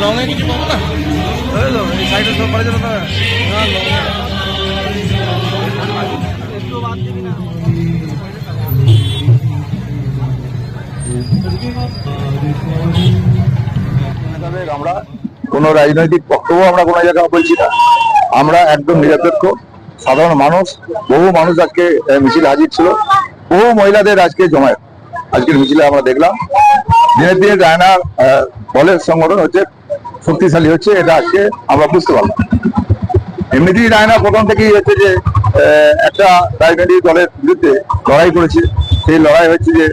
লংয়ে কিছু পাবো না? এই তো, এই সাইডে সব বাড়ি যাবে না না লংয়ে মোতাবেক আমরা কোনো রাজনৈতিক বক্তব্য আমরা কোনো জায়গায় বলছি না। আমরা একদম নিরপেক্ষ, সাধারণ মানুষ, বহু মানুষ আজকে মিছিল হাজির ছিল। বহু মহিলাদের আজকে জমায়েত। আজকের মিছিলে আমরা দেখলাম। দিনের দিনে রায়নার দলের সংগঠন হচ্ছে, শক্তিশালী হচ্ছে, এটা আজকে আমরা বুঝতে পারলাম। এমনিতেই রায়না প্রথম থেকেই হচ্ছে যে একটা রাজনৈতিক দলের বিরুদ্ধে লড়াই করেছে। সেই লড়াই হচ্ছে যে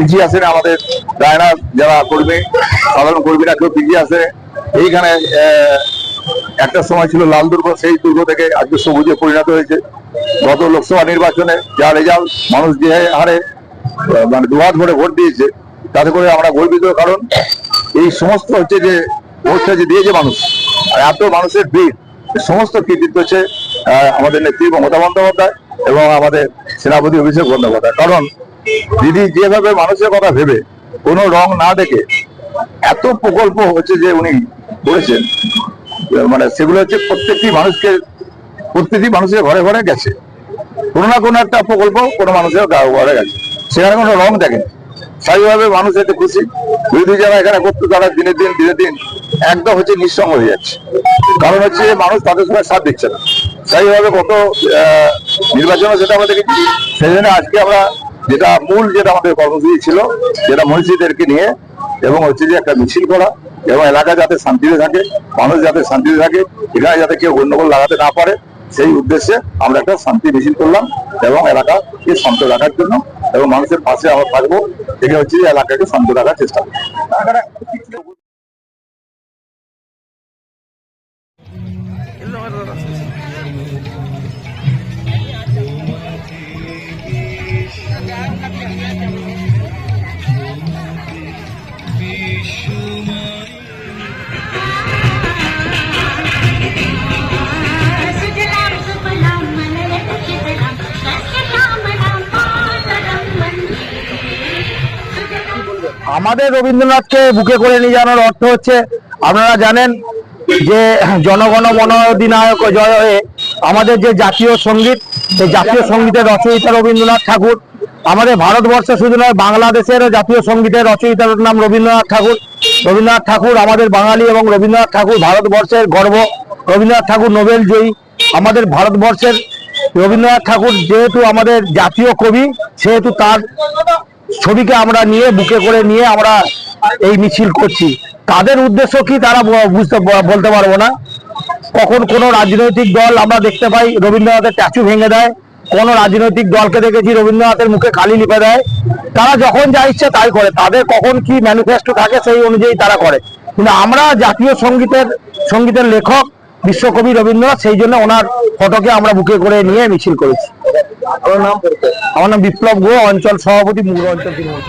পিছিয়ে আসেন আমাদের রায়নার যারা কর্মী, সাধারণ কর্মীরা কেউ পিছিয়ে আসে এইখানে একটা সময় ছিল লাল দুর্গ, সেই দুর্গ থেকে আজকে সবুজে পরিণত হয়েছে। গত লোকসভা নির্বাচনে যা রেজাল্ট মানুষ যে হারে মানে দুহাত ভরে ভোট দিয়েছে, তাতে করে আমরা গর্বিত, কারণ এই সমস্ত হচ্ছে যে, ভোটটা যে দিয়েছে মানুষ, আর এত মানুষের ভিড় সমস্ত কৃতিত্ব হচ্ছে আমাদের নেত্রী মমতা বন্দ্যোপাধ্যায় এবং আমাদের সেনাপতি অভিষেক বন্দ্যোপাধ্যায়। কারণ দিদি যেভাবে মানুষের কথা ভেবে কোনো রং না দেখে এত প্রকল্প হচ্ছে যে উনি করেছেন মানে সেগুলো হচ্ছে প্রত্যেকটি মানুষকে, প্রত্যেকটি মানুষের ঘরে ঘরে গেছে। কোনো না কোনো একটা প্রকল্প কোনো মানুষের ঘরে গেছে। সেখানে কোনো রং দেখেনি। স্বাভাবিকভাবে মানুষ এতে খুশি। বিরোধী যারা এখানে করতে, তারা দিনের দিন দিনের দিন একদম হচ্ছে নিঃসঙ্গ হয়ে যাচ্ছে। কারণ হচ্ছে মানুষ তাদের সঙ্গে সাথ দিচ্ছে না। স্বাভাবিকভাবে কত নির্বাচনে যেটা আমরা দেখেছি। সেই জন্য আজকে আমরা যেটা মূল যেটা আমাদের কর্মসূচি ছিল, যেটা মনীষীদেরকে নিয়ে এবং হচ্ছে যে একটা মিছিল করা এবং এলাকা যাতে শান্তিতে থাকে, মানুষ যাতে শান্তিতে থাকে, এখানে যাতে কেউ গন্ডগোল লাগাতে না পারে, সেই উদ্দেশ্যে আমরা একটা শান্তি মিছিল করলাম এবং এলাকাকে শান্ত রাখার জন্য এবং মানুষের পাশে আমরা থাকব থেকে হচ্ছে যে এলাকাকে শান্ত রাখার চেষ্টা। করব আমাদের রবীন্দ্রনাথকে বুকে করে নিয়ে যাওয়ার অর্থ হচ্ছে, আপনারা জানেন যে জনগণ মন অধিনায়ক জয় হয়ে আমাদের যে জাতীয় সংগীত, সেই জাতীয় সঙ্গীতের রচয়িতা রবীন্দ্রনাথ ঠাকুর, আমাদের ভারতবর্ষে শুধু নয় বাংলাদেশের জাতীয় সঙ্গীতের রচয়িতার নাম রবীন্দ্রনাথ ঠাকুর। রবীন্দ্রনাথ ঠাকুর আমাদের বাঙালি এবং রবীন্দ্রনাথ ঠাকুর ভারতবর্ষের গর্ব। রবীন্দ্রনাথ ঠাকুর নোবেল জয়ী। আমাদের ভারতবর্ষের রবীন্দ্রনাথ ঠাকুর যেহেতু আমাদের জাতীয় কবি, সেহেতু তার ছবিকে আমরা নিয়ে, বুকে করে নিয়ে আমরা এই মিছিল করছি। তাদের উদ্দেশ্য কি তারা বুঝতে বলতে পারব না। কখন কোনো রাজনৈতিক দল আমরা দেখতে পাই রবীন্দ্রনাথের স্ট্যাচু ভেঙে দেয়, কোন রাজনৈতিক দলকে দেখেছি রবীন্দ্রনাথের মুখে কালি লিপে দেয়। তারা যখন যা ইচ্ছে তাই করে, তাদের কখন কি ম্যানিফেস্টো থাকে সেই অনুযায়ী তারা করে। কিন্তু আমরা জাতীয় সঙ্গীতের সঙ্গীতের লেখক বিশ্বকবি রবীন্দ্রনাথ সেই জন্য ওনার ফটোকে আমরা বুকে করে নিয়ে মিছিল করেছি আমার নাম বিপ্লব গো অঞ্চল সভাপতি মুগুর অঞ্চল তৃণমূল।